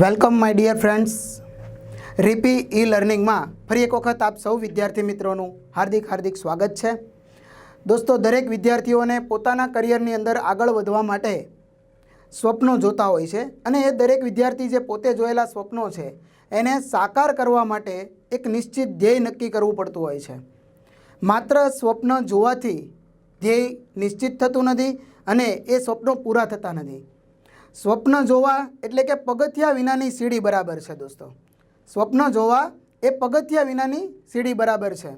Welcome, my dear friends. રીપી ઈ લર્નિંગમાં ફરી એક વખત આપ સૌ વિદ્યાર્થી મિત્રોનું હાર્દિક હાર્દિક સ્વાગત છે. દોસ્તો, દરેક વિદ્યાર્થીઓને પોતાના કરિયરની અંદર આગળ વધવા માટે સ્વપ્નો જોતા હોય છે અને એ દરેક વિદ્યાર્થી જે પોતે જોયેલા સ્વપ્નો છે, એને સાકાર કરવા માટે એક નિશ્ચિત ધ્યેય નક્કી કરવું પડતું હોય છે. માત્ર સ્વપ્ન જોવાથી ધ્યેય નિશ્ચિત થતું નથી અને એ સ્વપ્નો પૂરા થતા નથી. સ્વપ્ન જોવા એટલે કે પગથિયા વિનાની સીડી બરાબર છે દોસ્તો. સ્વપ્ન જોવા એ પગથિયા વિનાની સીડી બરાબર છે.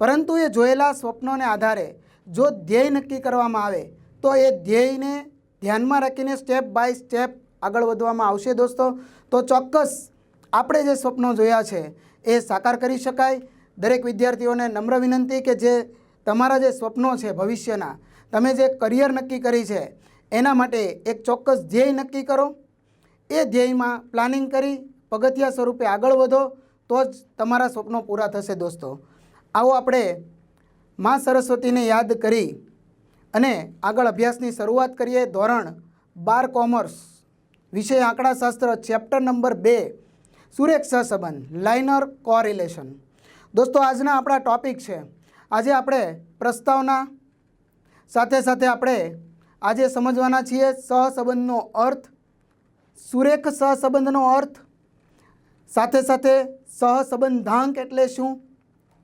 પરંતુ એ જોયેલા સ્વપ્નોને આધારે જો ધ્યેય નક્કી કરવામાં આવે, તો એ ધ્યેયને ધ્યાનમાં રાખીને સ્ટેપ બાય સ્ટેપ આગળ વધવામાં આવશે દોસ્તો. તો ચોક્કસ આપણે જે સ્વપ્નો જોયા છે એ સાકાર કરી શકાય. દરેક વિદ્યાર્થીઓને નમ્ર વિનંતી કે જે તમારા જે સ્વપ્નો છે ભવિષ્યના, તમે જે કરિયર નક્કી કરી છે એના માટે એક ચોક્કસ ધ્યેય નક્કી કરો. એ ધ્યેયમાં પ્લાનિંગ કરી, પગથિયા સ્વરૂપે આગળ વધો, તો જ તમારા સ્વપ્નો પૂરા થશે દોસ્તો. આવો આપણે મા સરસ્વતીને યાદ કરી અને આગળ અભ્યાસની શરૂઆત કરીએ. ધોરણ બાર કોમર્સ, વિષય આંકડાશાસ્ત્ર ચેપ્ટર નંબર બે, સુરેખ સંબંધ લાઇનર કોરિલેશન દોસ્તો, આજના આપણા ટોપિક છે. આજે આપણે પ્રસ્તાવના સાથે સાથે આપણે આજે સમજવાના છીએ સહસંબંધનો અર્થ. સુરેખ સહસંબંધનો અર્થ. સાથે સાથે સહસંબંધાંક એટલે શું?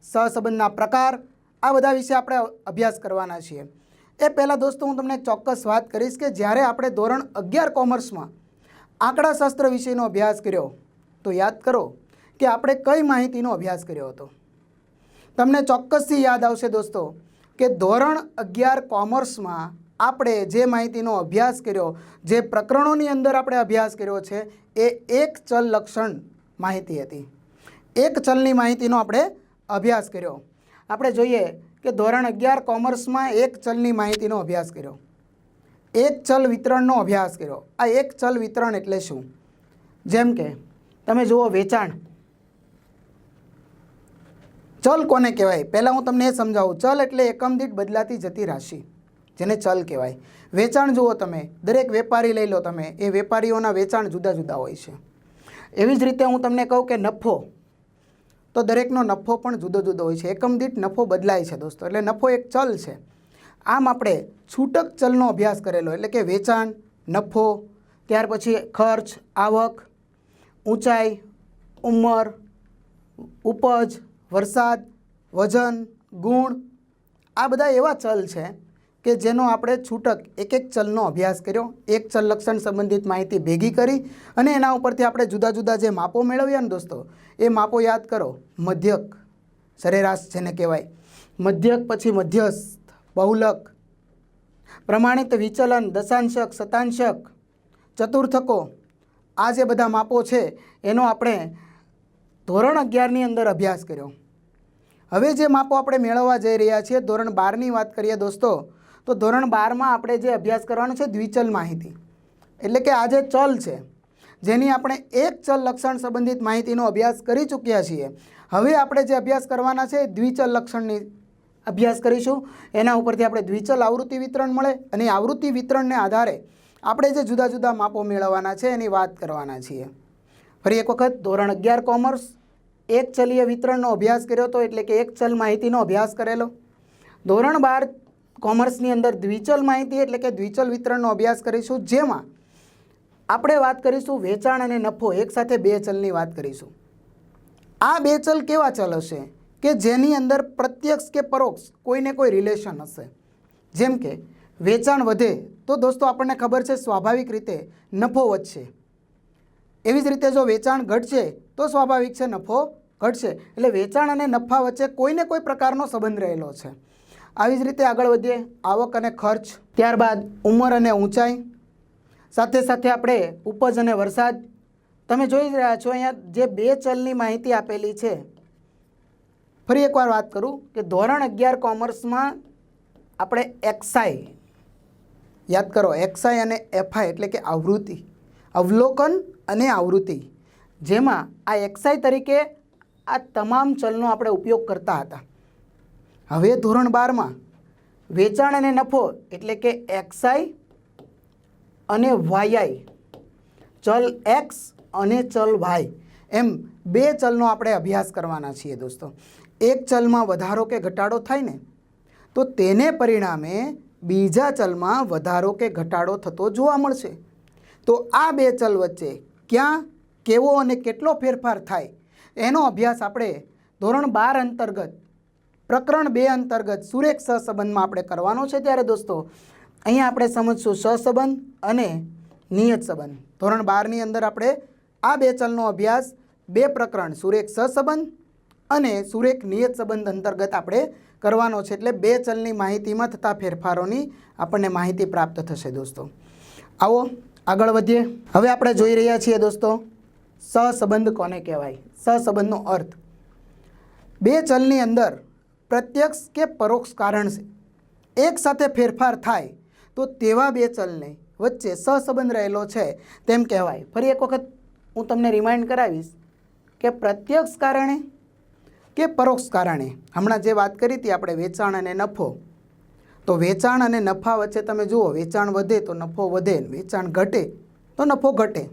સહસંબંધના પ્રકાર. આ બધા વિશે આપણે અભ્યાસ કરવાના છીએ. એ પહેલાં દોસ્તો, હું તમને ચોક્કસ વાત કરીશ કે જ્યારે આપણે ધોરણ અગિયાર કોમર્સમાં આંકડાશાસ્ત્ર વિષયનો અભ્યાસ કર્યો, તો યાદ કરો કે આપણે કઈ માહિતીનો અભ્યાસ કર્યો હતો. તમને ચોક્કસથી યાદ આવશે દોસ્તો કે ધોરણ અગિયાર કોમર્સમાં આપણે જે માહિતીનો અભ્યાસ કર્યો, જે પ્રકરણોની અંદર આપણે અભ્યાસ કર્યો છે, એ એક ચલ લક્ષણ માહિતી હતી. એક ચલની માહિતીનો આપણે અભ્યાસ કર્યો. આપણે જોઈએ કે ધોરણ અગિયાર કોમર્સમાં એક ચલની માહિતીનો અભ્યાસ કર્યો. એક ચલ વિતરણનો અભ્યાસ કર્યો. આ એક ચલ વિતરણ એટલે શું? જેમ કે, તમે જુઓ વેચાણ. ચલ કોને કહેવાય? પહેલાં હું તમને એ સમજાવું. ચલ એટલે એકમ દીઠ બદલાતી જતી રાશિ. જેને ચલ કહેવાય. વેચાણ જુઓ તમે, દરેક વેપારી લઈ લો તમે, એ વેપારીઓના વેચાણ જુદા જુદા હોય છે. એવી જ રીતે હું તમને કહું કે નફો, તો દરેકનો નફો પણ જુદો જુદો હોય છે. એકમ દીઠ નફો બદલાય છે દોસ્તો, એટલે નફો એક ચલ છે. આમ આપણે છૂટક ચલનો અભ્યાસ કરેલો, એટલે કે વેચાણ, નફો, ત્યાર પછી ખર્ચ, આવક, ઊંચાઈ, ઉંમર, ઉપજ, વરસાદ, વજન, ગુણ, આ બધા એવા ચલ છે કે જેનો આપણે છૂટક એક એક ચલનો અભ્યાસ કર્યો, એક ચલ લક્ષણ સંબંધિત માહિતી ભેગી કરી અને એના ઉપરથી આપણે જુદા જુદા જે માપો મેળવ્યા ને દોસ્તો, એ માપો યાદ કરો. મધ્યક, સરેરાશ જેને કહેવાય. મધ્યક પછી મધ્યસ્થ, બહુલક, પ્રમાણિત વિચલન, દશાંશક, શતાંશક, ચતુર્થકો, આ જે બધા માપો છે, એનો આપણે ધોરણ અગિયારની અંદર અભ્યાસ કર્યો. હવે જે માપો આપણે મેળવવા જઈ રહ્યા છીએ, ધોરણ બારની વાત કરીએ દોસ્તો તો ધોરણ બારમાં આપણે જે અભ્યાસ કરવાનો છે દ્વિચલ માહિતી. એટલે કે આ જે ચલ છે, જેની આપણે એક ચલ લક્ષણ સંબંધિત માહિતીનો અભ્યાસ કરી ચૂક્યા છીએ, હવે આપણે જે અભ્યાસ કરવાના છે દ્વિચલ લક્ષણની અભ્યાસ કરીશું. એના ઉપરથી આપણે દ્વિચલ આવૃત્તિ વિતરણ મળે અને આવૃત્તિ વિતરણને આધારે આપણે જે જુદા જુદા માપો મેળવવાના છે એની વાત કરવાના છીએ. ફરી એક વખત, ધોરણ અગિયાર કોમર્સ, એક ચલીય વિતરણનો અભ્યાસ કર્યો હતો એટલે કે એક ચલ માહિતીનો અભ્યાસ કરેલો. ધોરણ બાર કોમર્સની અંદર દ્વિચલ માહિતી એટલે કે દ્વિચલ વિતરણનો અભ્યાસ કરીશું, જેમાં આપણે વાત કરીશું વેચાણ અને નફો એકસાથે બે ચલની વાત કરીશું. આ બે ચલ કેવા ચલ હશે? કે જેની અંદર પ્રત્યક્ષ કે પરોક્ષ કોઈને કોઈ રિલેશન હશે. જેમ કે, વેચાણ વધે તો દોસ્તો આપણને ખબર છે સ્વાભાવિક રીતે નફો વધશે. એવી જ રીતે જો વેચાણ ઘટશે તો સ્વાભાવિક છે નફો ઘટશે. એટલે વેચાણ અને નફા વચ્ચે કોઈને કોઈ પ્રકારનો સંબંધ રહેલો છે. આવી જ રીતે આગળ વધીએ. આવક અને ખર્ચ, ત્યારબાદ ઉંમર અને ઊંચાઈ. સાથે સાથે આપણે ઉપજ અને વરસાદ. તમે જોઈ રહ્યા છો અહીંયા જે બે ચલની માહિતી આપેલી છે. ફરી એકવાર વાત કરું કે ધોરણ અગિયાર કોમર્સમાં આપણે એક્સાઈ યાદ કરો એક્સાઈ અને એફઆઈ એટલે કે આવૃત્તિ, અવલોકન અને આવૃત્તિ. જેમાં આ એક્સાઈ તરીકે આ તમામ ચલનો આપણે ઉપયોગ કરતા હતા. હવે ધોરણ બારમાં વેચાણ અને નફો એટલે કે એક્સઆઈ અને વાયઆઈ. ચલ એક્સ અને ચલ વાય. એમ બે ચલનો આપણે અભ્યાસ કરવાના છીએ દોસ્તો. એક ચલમાં વધારો કે ઘટાડો થાય ને, તો તેને પરિણામે બીજા ચલમાં વધારો કે ઘટાડો થતો જોવા મળશે. તો આ બે ચલ વચ્ચે ક્યાં, કેવો અને કેટલો ફેરફાર થાય, એનો અભ્યાસ આપણે ધોરણ બાર અંતર્ગત પ્રકરણ બે અંતર્ગત સુરેખ સહસંબંધમાં આપણે કરવાનો છે ત્યારે દોસ્તો, અહીંયા આપણે સમજશું સહસંબંધ અને નિયત સંબંધ. ધોરણ બારની અંદર આપણે આ બે ચલનો અભ્યાસ, બે પ્રકરણ સુરેખ સહસંબંધ અને સુરેખ નિયત સંબંધ અંતર્ગત આપણે કરવાનો છે. એટલે બે ચલની માહિતીમાં થતા ફેરફારોની આપણને માહિતી પ્રાપ્ત થશે દોસ્તો. આવો, આગળ વધીએ. હવે આપણે જોઈ રહ્યા છીએ દોસ્તો, સહસંબંધ કોને કહેવાય? સહસંબંધનો અર્થ. બે ચલની અંદર પ્રત્યક્ષ કે પરોક્ષ કારણ છે. એક સાથે ફેરફાર થાય તો તેવા બે ચલને વચ્ચે સહસંબંધ રહેલો છે તેમ કહેવાય. ફરી એક વખત હું તમને રિમાઇન્ડ કરાવીશ કે પ્રત્યક્ષ કારણે કે પરોક્ષ કારણે? હમણાં જે વાત કરી હતી આપણે વેચાણ અને નફો. તો વેચાણ અને નફા વચ્ચે તમે જુઓ, વેચાણ વધે તો નફો વધે, વેચાણ ઘટે તો નફો ઘટે.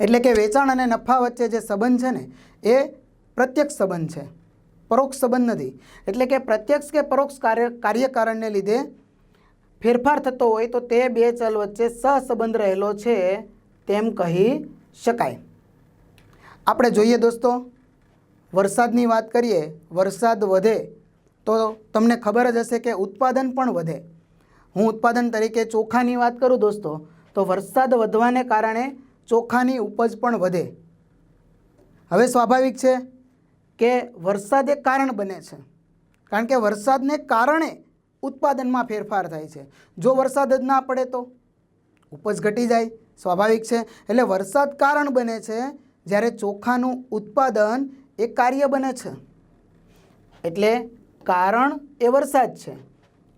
એટલે કે વેચાણ અને નફા વચ્ચે જે સંબંધ છે ને, એ પ્રત્યક્ષ સંબંધ છે. પરોક્ષ સંબંધ નથી. એટલે કે પ્રત્યક્ષ કે પરોક્ષ કાર્ય, કાર્યકારણને લીધે ફેરફાર થતો હોય તો તે બે ચલ વચ્ચે સહસંબંધ રહેલો છે તેમ કહી શકાય. આપણે જોઈએ દોસ્તો, વરસાદની વાત કરીએ, વરસાદ વધે તો તમને ખબર જ હશે કે ઉત્પાદન પણ વધે. હું ઉત્પાદન તરીકે ચોખાની વાત કરું દોસ્તો, તો વરસાદ વધવાને કારણે ચોખાની ઉપજ પણ વધે. હવે સ્વાભાવિક છે કે વરસાદ એક કારણ બને છે. કારણ કે વરસાદને કારણે ઉત્પાદનમાં ફેરફાર થાય છે. જો વરસાદ જ ના પડે તો ઉપજ ઘટી જાય, સ્વાભાવિક છે. એટલે વરસાદ કારણ બને છે જ્યારે ચોખાનું ઉત્પાદન એ કાર્ય બને છે. એટલે કારણ એ વરસાદ છે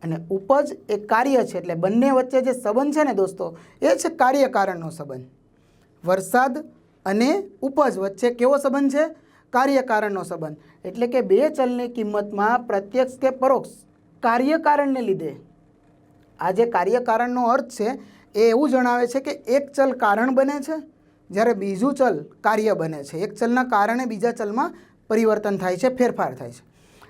અને ઉપજ એ કાર્ય છે. એટલે બંને વચ્ચે જે સંબંધ છે ને દોસ્તો, એ છે કાર્ય કારણનો સંબંધ. વરસાદ અને ઉપજ વચ્ચે કેવો સંબંધ છે? કાર્યકારણનો સંબંધ. એટલે કે બે ચલની કિંમતમાં પ્રત્યક્ષ કે પરોક્ષ કાર્યકારણને લીધે. આ જે કાર્યકારણનો અર્થ છે, એ એવું જણાવે છે કે એક ચલ કારણ બને છે, જ્યારે બીજું ચલ કાર્ય બને છે. એક ચલના કારણે બીજા ચલમાં પરિવર્તન થાય છે, ફેરફાર થાય છે.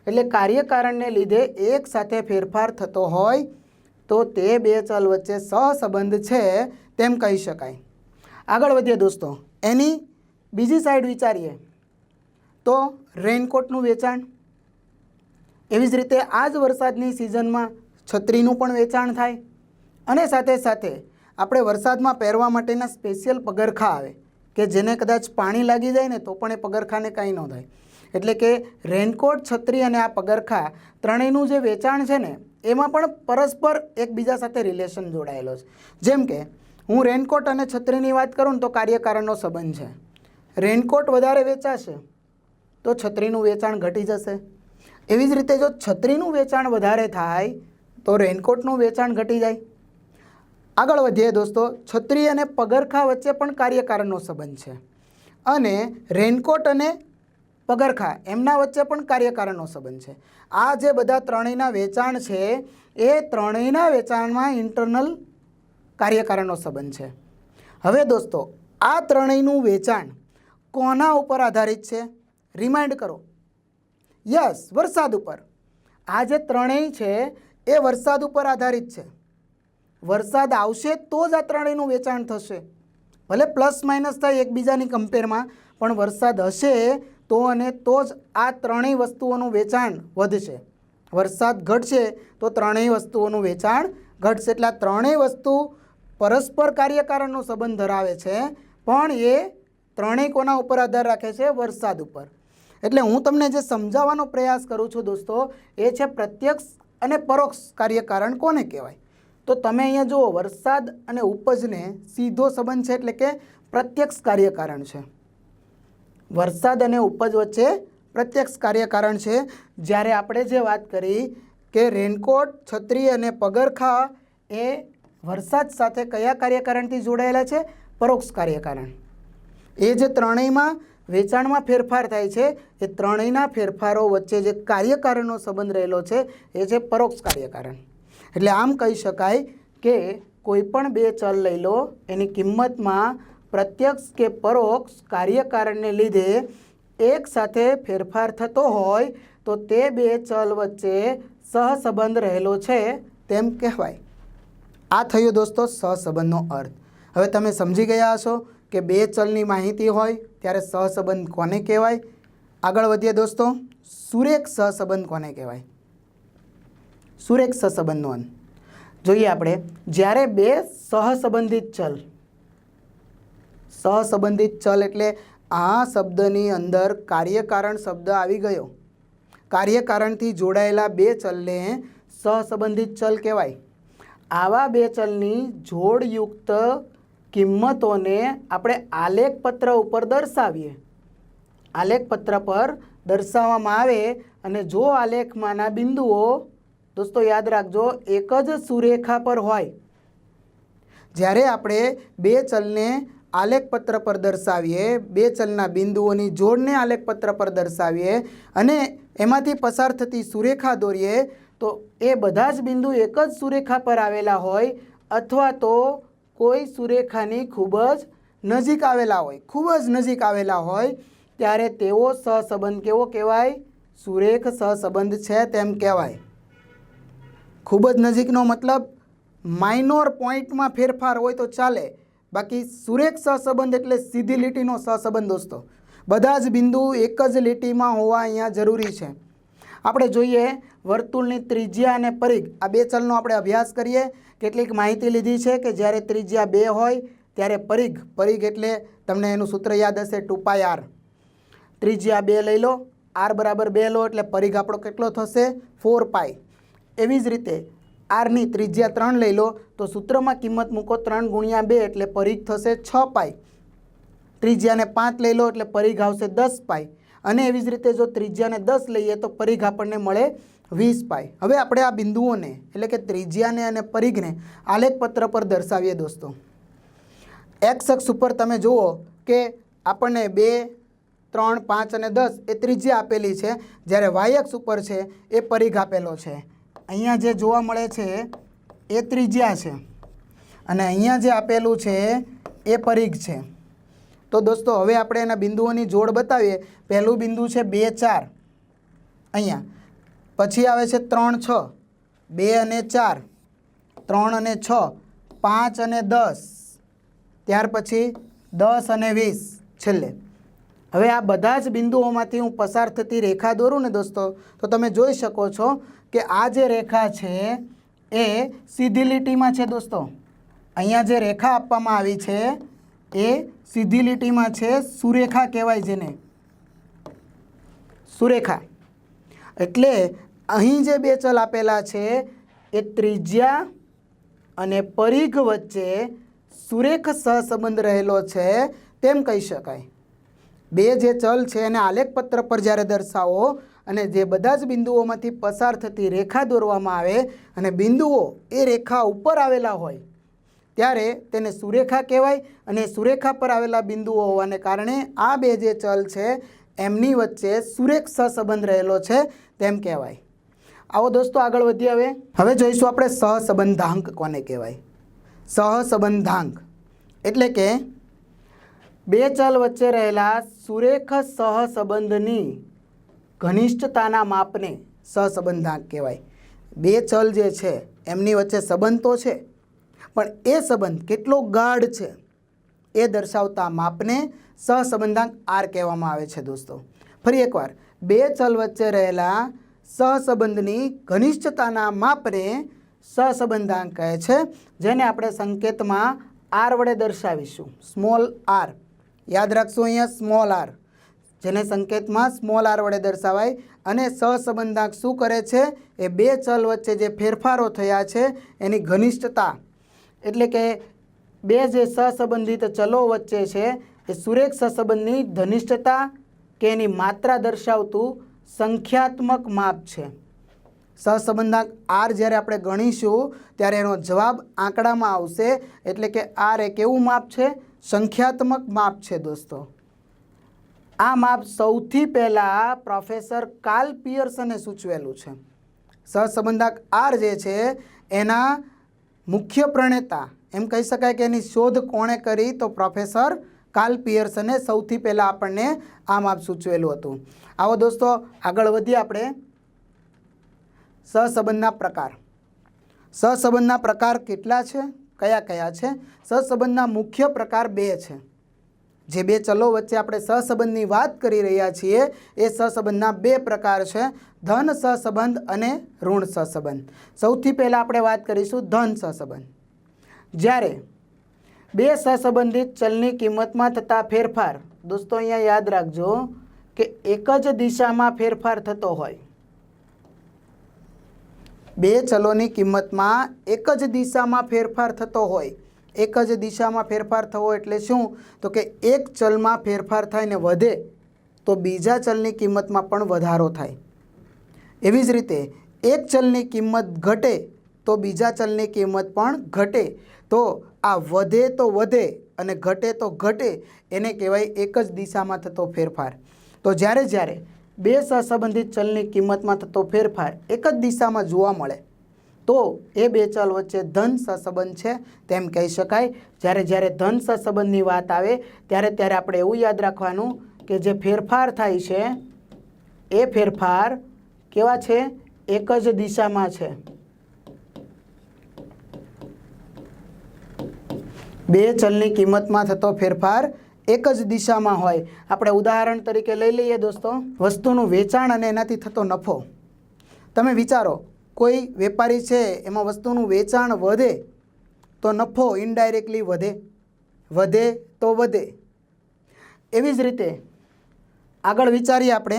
એટલે કાર્યકારણને લીધે એક સાથે ફેરફાર થતો હોય, તો તે બે ચલ વચ્ચે સહસંબંધ છે તેમ કહી શકાય. આગળ વધીએ દોસ્તો. એની બીજી સાઈડ વિચારીએ. તો રેનકોટનું વેચાણ? એવી જ રીતે આ જ વરસાદની સિઝનમાં છત્રીનું પણ વેચાણ થાય. અને સાથે સાથે આપણે વરસાદમાં પહેરવા માટેના સ્પેશિયલ પગરખા આવે, કે જેને કદાચ પાણી લાગી જાય ને તો પણ એ પગરખાને કાંઈ ન થાય. એટલે કે રેનકોટ છત્રી અને આ પગરખા ત્રણેયનું જે વેચાણ છે ને, એમાં પણ પરસ્પર એકબીજા સાથે રિલેશન જોડાયેલો છે. જેમ કે, હું રેનકોટ અને છત્રીની વાત કરું ને તો કાર્યકારણનો સંબંધ છે. રેનકોટ વધારે વેચાશે તો છત્રીનું વેચાણ ઘટી જશે. એવી જ રીતે જો છત્રીનું વેચાણ વધારે થાય, તો રેનકોટનું વેચાણ ઘટી જાય. આગળ વધીએ દોસ્તો, છત્રી અને પગરખા વચ્ચે પણ કાર્યકારણનો સંબંધ છે. અને રેનકોટ અને પગરખા એમના વચ્ચે પણ કાર્યકારણનો સંબંધ છે. આ જે બધા ત્રણેયના વેચાણ છે, એ ત્રણેયના વેચાણમાં ઇન્ટરનલ કાર્યકારણનો સંબંધ છે. હવે દોસ્તો, આ ત્રણેયનું વેચાણ કોના ઉપર આધારિત છે? રિમાઇન્ડ કરો. યસ વરસાદ ઉપર. આ જે ત્રણેય છે, એ વરસાદ ઉપર આધારિત છે. વરસાદ આવશે તો જ આ ત્રણેયનું વેચાણ થશે. ભલે પ્લસ માઇનસ થાય એકબીજાની કમ્પેરમાં પણ વરસાદ હશે તો અને તો જ આ ત્રણેય વસ્તુઓનું વેચાણ વધશે. વરસાદ ઘટશે તો ત્રણેય વસ્તુઓનું વેચાણ ઘટશે. એટલે આ ત્રણેય વસ્તુ પરસ્પર કાર્યકારણનો સંબંધ ધરાવે છે, પણ એ ત્રણેય કોના ઉપર આધાર રાખે છે? વરસાદ ઉપર. એટલે હું તમને જે સમજાવવાનો પ્રયાસ કરું છું દોસ્તો, એ છે પ્રત્યક્ષ અને પરોક્ષ કાર્યકારણ કોને કહેવાય? તો તમે અહીંયા જુઓ, વરસાદ અને ઉપજને સીધો સંબંધ છે એટલે કે પ્રત્યક્ષ કાર્યકારણ છે. વરસાદ અને ઉપજ વચ્ચે પ્રત્યક્ષ કાર્યકારણ છે. જ્યારે આપણે જે વાત કરી કે રેનકોટ, છત્રી અને પગરખા એ વરસાદ સાથે કયા કાર્યકારણથી જોડાયેલા છે? પરોક્ષ કાર્યકારણ. એ જે ત્રણેયમાં વેચાણમાં ફેરફાર થાય છે. એ ત્રણેયના ફેરફારો વચ્ચે જે કાર્યકારણનો સંબંધ રહેલો છે, એ છે પરોક્ષ કાર્યકારણ. એટલે આમ કહી શકાય કે કોઈ પણ બે ચલ લઈ લો, એની કિંમતમાં પ્રત્યક્ષ કે પરોક્ષ કાર્યકારણને લીધે એક સાથે ફેરફાર થતો હોય, તો તે બે ચલ વચ્ચે સહસંબંધ રહેલો છે તેમ કહેવાય. આ થયો દોસ્તો સહસંબંધનો અર્થ. હવે તમે સમજી ગયા હશો કે બે ચલની માહિતી હોય, ત્યારે સહસંબંધ કોને કહેવાય? આગળ વધીએ દોસ્તો. સુરેખ સહસંબંધ કોને કહેવાય? સુરેખ સહસંબંધનો અંત. જોઈએ આપણે, જ્યારે બે સહસંબંધિત ચલ સહસંબંધિત ચલ એટલે આ શબ્દની અંદર કાર્યકારણ શબ્દ આવી ગયો. કાર્યકારણથી જોડાયેલા બે ચલને સહસંબંધિત ચલ કહેવાય. આવા બે ચલની જોડયુક્ત કિંમતોને આપણે આલેખપત્ર ઉપર દર્શાવીએ. આલેખપત્ર પર દર્શાવવામાં આવે અને જો આલેખમાંના બિંદુઓ, દોસ્તો યાદ રાખજો, એક જ સુરેખા પર હોય. જ્યારે આપણે બે ચલને આલેખપત્ર પર દર્શાવીએ, બે ચલના બિંદુઓની જોડને આલેખપત્ર પર દર્શાવીએ અને એમાંથી પસાર થતી સુરેખા દોરીએ, તો એ બધા જ બિંદુ એક જ સુરેખા પર આવેલા હોય અથવા તો કોઈ સુરેખાની ખૂબ જ નજીક આવેલા હોય, ખૂબ જ નજીક આવેલા હોય, ત્યારે તેવો સહસંબંધ કેવો કહેવાય? સુરેખ સહસંબંધ છે તેમ કહેવાય. ખૂબ જ નજીકનો મતલબ માઇનોર પોઈન્ટમાં ફેરફાર હોય તો ચાલે. બાકી સુરેખ સહસંબંધ એટલે સીધી લીટીનો સહસંબંધ દોસ્તો. બધા જ બિંદુ એક જ લીટીમાં હોવા અહીંયા જરૂરી છે. આપણે જોઈએ વર્તુળની ત્રિજ્યા અને પરિઘ. આ બે ચલનો આપણે અભ્યાસ કરીએ. કેટલીક માહિતી લીધી છે કે જ્યારે ત્રિજ્યા બે હોય, ત્યારે પરિઘ પરિઘ એટલે તમને એનું સૂત્ર યાદ હશે ટુ પાય આર. ત્રિજ્યા બે લઈ લો, આર બરાબર બે લો, એટલે પરિઘ આપણો કેટલો થશે? ફોર પાય એવી જ રીતે આરની ત્રિજ્યા ત્રણ લઈ લો, તો સૂત્રમાં કિંમત મૂકો ત્રણ ગુણ્યા બે, એટલે પરિઘ થશે છ પાય ત્રિજ્યાને પાંચ લઈ લો, એટલે પરિઘ આવશે દસ પાય અને એવી જ રીતે જો ત્રિજ્યાને દસ લઈએ, તો પરિઘ આપણને મળે વીસ પાય. હવે આપણે આ બિંદુઓને, એટલે કે ત્રિજ્યાને અને પરિઘને આલેખપત્ર પર દર્શાવીએ દોસ્તો. એક્સ અક્ષ ઉપર તમે જુઓ કે આપણને બે, ત્રણ, પાંચ અને દસ એ ત્રિજ્યા આપેલી છે. જ્યારે વાય અક્ષ ઉપર છે, એ પરિઘ આપેલો છે. અહીંયા જે જોવા મળે છે, એ ત્રિજ્યા છે. અને અહીંયા જે આપેલું છે, એ પરિઘ છે. તો દોસ્તો, હવે આપણે એના બિંદુઓની જોડ બતાવીએ. પહેલું બિંદુ છે બે ચાર. અહીંયા. પછી આવે છે ત્રણ છ. બે અને ચાર. ત્રણ અને છ. પાંચ અને દસ. ત્યાર પછી દસ અને વીસ છેલ્લે. હવે આ બધા જ બિંદુઓમાંથી હું પસાર થતી રેખા દોરું ને દોસ્તો, તો તમે જોઈ શકો છો કે આ જે રેખા છે એ સીધી લીટીમાં છે દોસ્તો. અહીંયા જે રેખા આપવામાં આવી છે એ સીધી લીટીમાં છે સુરેખા કહેવાય જેને. સુરેખા. એટલે અહીં જે બે ચલ આપેલા છે, એ ત્રિજ્યા અને પરિઘ વચ્ચે સુરેખ સહસંબંધ રહેલો છે, તેમ કહી શકાય. બે જે ચલ છે, એને આલેખપત્ર પર જ્યારે દર્શાવો અને જે બધા જ બિંદુઓમાંથી પસાર થતી રેખા દોરવામાં આવે અને બિંદુઓ એ રેખા ઉપર આવેલા હોય, ત્યારે તેને સુરેખા કહેવાય અને સુરેખા પર આવેલા બિંદુઓ હોવાને કારણે આ બે જે ચલ છે, એમની વચ્ચે સુરેખ સહસંબંધ રહેલો છે, તેમ કહેવાય. આવો દોસ્તો આગળ વધીએ હવે. હવે જોઈશું આપણે સહસંબંધાંક કોને કહેવાય? સહસંબંધાંક એટલે કે બે ચલ વચ્ચે રહેલા સુરેખ સહસંબંધની ઘનિષ્ઠતાના માપને સહસંબંધાંક કહેવાય. બે ચલ જે છે, એમની વચ્ચે સંબંધ તો છે, પણ એ સંબંધ કેટલો ગાઢ છે, એ દર્શાવતા માપને સહસંબંધાંક આર કહેવામાં આવે છે દોસ્તો. ફરી એકવાર, બે ચલ વચ્ચે રહેલા સહસંબંધની ઘનિષ્ઠતાના માપને સહસંબંધાંક કહે છે, જેને આપણે સંકેતમાં આર વડે દર્શાવીશું. સ્મોલ આર યાદ રાખશું અહીંયા સ્મોલ આર જેને સંકેતમાં સ્મોલ આર વડે દર્શાવાય. અને સહસંબંધાંક શું કરે છે? એ બે ચલ વચ્ચે જે ફેરફારો થયા છે, એની ઘનિષ્ઠતા. એટલે કે બે જે સહસંબંધિત ચલો વચ્ચે છે, એ સુરેખ સહસંબંધની ઘનિષ્ઠતા કે એની માત્રા દર્શાવતું સંખ્યાત્મક માપ છે. સહસંબંધાંક આર જ્યારે આપણે ગણીશું, ત્યારે એનો જવાબ આંકડામાં આવશે. એટલે કે આર એ કેવું માપ છે, સંખ્યાત્મક માપ છે દોસ્તો. આ માપ સૌથી પહેલાં પ્રોફેસર કાલ પિયર્સને સૂચવેલું છે. સહસંબંધાંક આર જે છે, એના મુખ્ય પ્રણેતા, એમ કહી શકાય કે એની શોધ કોણે કરી, તો પ્રોફેસર કાર્લ પિયર્સને સૌથી પહેલાં આપણને આ માપ સૂચવેલું હતું. આવો દોસ્તો, આગળ વધીએ આપણે. સહસંબંધના પ્રકાર. સહસંબંધના પ્રકાર કેટલા છે? કયા કયા છે? સહસંબંધના મુખ્ય પ્રકાર બે છે. જે બે ચલો વચ્ચે આપણે સહસંબંધની વાત કરી રહ્યા છીએ, એ સહસંબંધના બે પ્રકાર છે, ધન સહસંબંધ અને ઋણ સહસંબંધ. સૌથી પહેલાં આપણે વાત કરીશું ધન સહસંબંધ. જ્યારે બે સહસંબંધિત ચલની કિંમતમાં થતા ફેરફાર. દોસ્તો, અહીંયા યાદ રાખજો કે એક જ દિશામાં ફેરફાર થતો હોય. બે ચલોની કિંમતમાં એક જ દિશામાં ફેરફાર થતો હોય. એક જ દિશામાં ફેરફાર થવો એટલે શું? તો કે એક ચલમાં ફેરફાર થાય ને વધે, તો બીજા ચલની કિંમતમાં પણ વધારો થાય. એવી જ રીતે, એક ચલની કિંમત ઘટે, તો બીજા ચલની કિંમત પણ ઘટે. તો આ વધે તો વધે અને ઘટે તો ઘટે, એને કહેવાય એક જ દિશામાં થતો ફેરફાર. તો જ્યારે જ્યારે બે સહસંબંધિત ચલની કિંમતમાં થતો ફેરફાર એક જ દિશામાં જોવા મળે, તો એ બે ચલ વચ્ચે ધન સહસંબંધ છે તેમ કહી શકાય. જ્યારે જ્યારે ધન સહસંબંધની વાત આવે, ત્યારે ત્યારે આપણે એવું યાદ રાખવાનું કે જે ફેરફાર થાય છે, એ ફેરફાર કેવા છે? એક જ દિશામાં છે. બે ચલની કિંમતમાં થતો ફેરફાર એક જ દિશામાં હોય. આપણે ઉદાહરણ તરીકે લઈ લઈએ દોસ્તો. વસ્તુનું વેચાણ અને એનાથી થતો નફો. તમે વિચારો, કોઈ વેપારી છે, એમાં વસ્તુનું વેચાણ વધે તો નફો ઇનડાયરેક્ટલી વધે. વધે તો વધે. એવી જ રીતે આગળ વિચારીએ આપણે.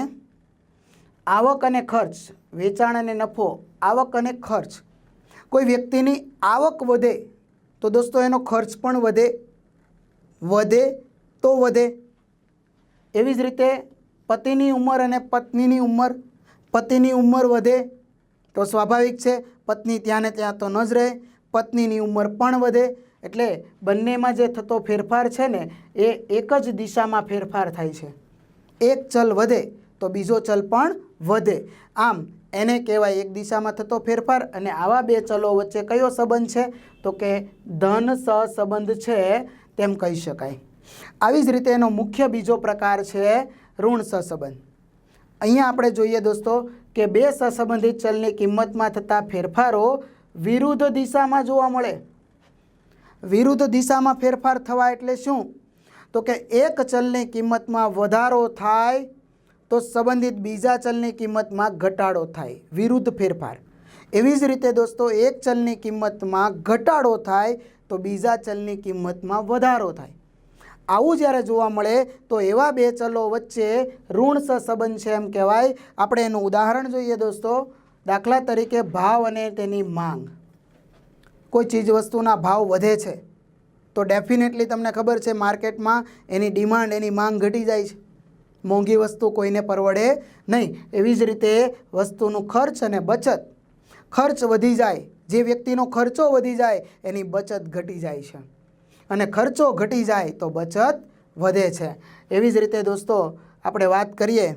આવક અને ખર્ચ, વેચાણ અને નફો, આવક અને ખર્ચ. કોઈ વ્યક્તિની આવક વધે તો દોસ્તો, એનો ખર્ચ પણ વધે. વધે તો વધે. એવી જ રીતે પતિની ઉંમર અને પત્નીની ઉંમર. પતિની ઉંમર વધે તો સ્વાભાવિક છે, પત્ની ત્યાં ને ત્યાં તો ન જ રહે. પત્નીની ઉંમર પણ વધે. એટલે બંનેમાં જે થતો ફેરફાર છે ને, એ એક જ દિશામાં ફેરફાર થાય છે. એક ચલ વધે તો બીજો ચલ પણ વધે. આમ એને કહેવાય એક દિશામાં થતો ફેરફાર અને આવા બે ચલો વચ્ચે કયો સંબંધ છે? તો કે ધન સહસંબંધ છે તેમ કહી શકાય. આવી જ રીતે એનો મુખ્ય બીજો પ્રકાર છે ઋણ સહસંબંધ. અહીંયા આપણે જોઈએ દોસ્તો કે બે સહસંબંધિત ચલની કિંમતમાં થતા ફેરફારો વિરુદ્ધ દિશામાં જોવા મળે. વિરુદ્ધ દિશામાં ફેરફાર થવા એટલે શું? તો કે એક ચલની કિંમતમાં વધારો થાય તો સંબંધિત બીજા ચલની કિંમતમાં ઘટાડો થાય, વિરુદ્ધ ફેરફાર. એવી જ રીતે દોસ્તો, એક ચલની કિંમતમાં ઘટાડો થાય, તો બીજા ચલની કિંમતમાં વધારો થાય. આવું જ્યારે જોવા મળે, તો એવા બે ચલો વચ્ચે ઋણ સહસંબંધ છે એમ કહેવાય. આપણે એનું ઉદાહરણ જોઈએ દોસ્તો. દાખલા તરીકે ભાવ અને તેની માંગ. કોઈ ચીજ વસ્તુના ભાવ વધે છે, તો ડેફિનેટલી તમને ખબર છે, માર્કેટમાં એની ડિમાન્ડ, એની માંગ ઘટી જાય છે. મોંઘી વસ્તુ કોઈને પરવડે નહીં. એવી જ રીતે વસ્તુનું ખર્ચ અને બચત. ખર્ચ વધી જાય. જે વ્યક્તિનો ખર્ચો વધી જાય, એની બચત ઘટી જાય છે. અને ખર્ચો ઘટી જાય તો બચત વધે છે. એવી જ રીતે દોસ્તો, આપણે વાત કરીએ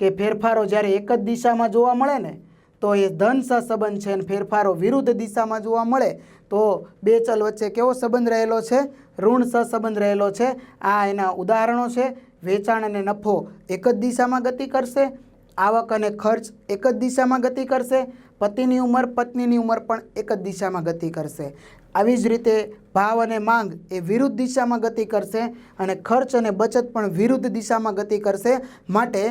કે ફેરફારો જ્યારે એક જ દિશામાં જોવા મળે ને, તો એ ધન સહસંબંધ છે અને ફેરફારો વિરુદ્ધ દિશામાં જોવા મળે, તો બે ચલ વચ્ચે કેવો સંબંધ રહેલો છે? ઋણ સહસંબંધ રહેલો છે. આ એના ઉદાહરણો છે. વેચાણ અને નફો એક જ દિશામાં ગતિ કરશે, આવક અને ખર્ચ એક જ દિશામાં ગતિ કરશે, પતિની ઉંમર પત્નીની ઉંમર પણ એક જ દિશામાં ગતિ કરશે. આવી જ રીતે ભાવ અને માંગ એ વિરુદ્ધ દિશામાં ગતિ કરશે અને ખર્ચ અને બચત પણ વિરુદ્ધ દિશામાં ગતિ કરશે માટે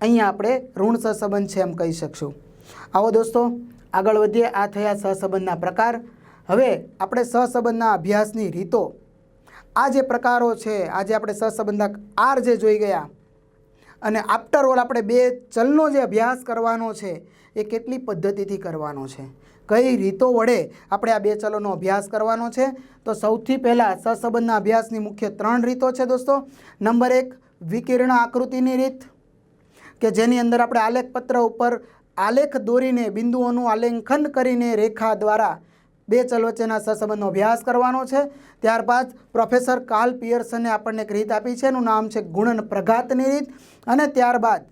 અહીંયા આપણે ઋણ સહસંબંધ છે એમ કહી શકશું. આવો દોસ્તો, આગળ વધીએ આ થયા સહસંબંધના પ્રકાર. હવે આપણે સહસંબંધના અભ્યાસની રીતો આ જે પ્રકારો છે આજે આપણે સહસંબંધક આર જે જોઈ ગયા, અને આફ્ટર ઓલ આપણે બે ચલનો જે અભ્યાસ કરવાનો છે, એ કેટલી પદ્ધતિથી કરવાનો છે? કઈ રીતો વડે આપણે આ બે ચલોનો અભ્યાસ કરવાનો છે? તો સૌથી પહેલાં સહસંબંધના અભ્યાસની મુખ્ય ત્રણ રીતો છે દોસ્તો. નંબર એક, વિકિરણ આકૃતિની રીત, કે જેની અંદર આપણે આલેખપત્ર ઉપર આલેખ દોરીને બિંદુઓનું આલેખન કરીને રેખા દ્વારા બે ચલ વચ્ચેના સહસંબંધનો અભ્યાસ કરવાનો છે. ત્યારબાદ પ્રોફેસર કાર્લ પિયર્સને આપણને એક રીત આપી છે. એનું નામ છે ગુણન પ્રઘાતની રીત. અને ત્યારબાદ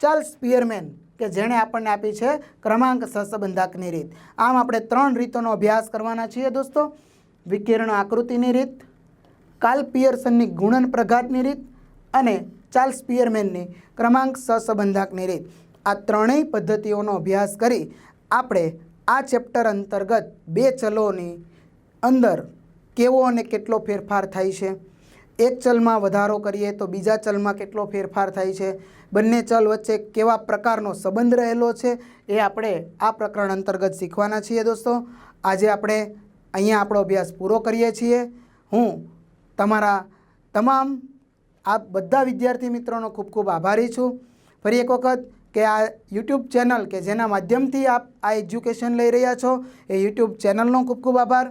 ચાર્લ્સ પિયરમેન, કે જેણે આપણને આપી છે ક્રમાંક સહસંબંધકની રીત. આમ આપણે ત્રણ રીતોનો અભ્યાસ કરવાના છીએ દોસ્તો. વિકિરણ આકૃતિની રીત કાલ પિયર્સનની ગુણન પ્રઘાતની રીત અને ચાર્લ્સ પિયરમેનની ક્રમાંક સહસંબંધાકની રીત. આ ત્રણેય પદ્ધતિઓનો અભ્યાસ કરી આપણે આ ચેપ્ટર અંતર્ગત બે ચલોની અંદર કેવો અને કેટલો ફેરફાર થાય છે? એક ચલમાં વધારો કરીએ તો બીજા ચલમાં કેટલો ફેરફાર થાય છે? બંને ચલ વચ્ચે કેવા પ્રકારનો સંબંધ રહેલો છે એ આપણે આ પ્રકરણ અંતર્ગત શીખવાના છીએ દોસ્તો. આજે આપણે અહીંયા આપણો અભ્યાસ પૂરો કરીએ છીએ. હું તમારા તમામ આ બધા વિદ્યાર્થી મિત્રોનો ખૂબ ખૂબ આભારી છું. ફરી એક વખત કે આ યુટ્યુબ ચેનલ કે જેના માધ્યમથી આપ આ એજ્યુકેશન લઈ રહ્યા છો, એ યુટ્યુબ ચેનલનો ખૂબ ખૂબ આભાર.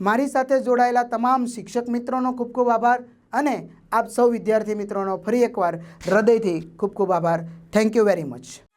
મારી સાથે જોડાયેલા તમામ શિક્ષક મિત્રોનો ખૂબ ખૂબ આભાર અને આપ સૌ વિદ્યાર્થી મિત્રોનો ફરી એકવાર હૃદયથી ખૂબ ખૂબ આભાર. Thank you very much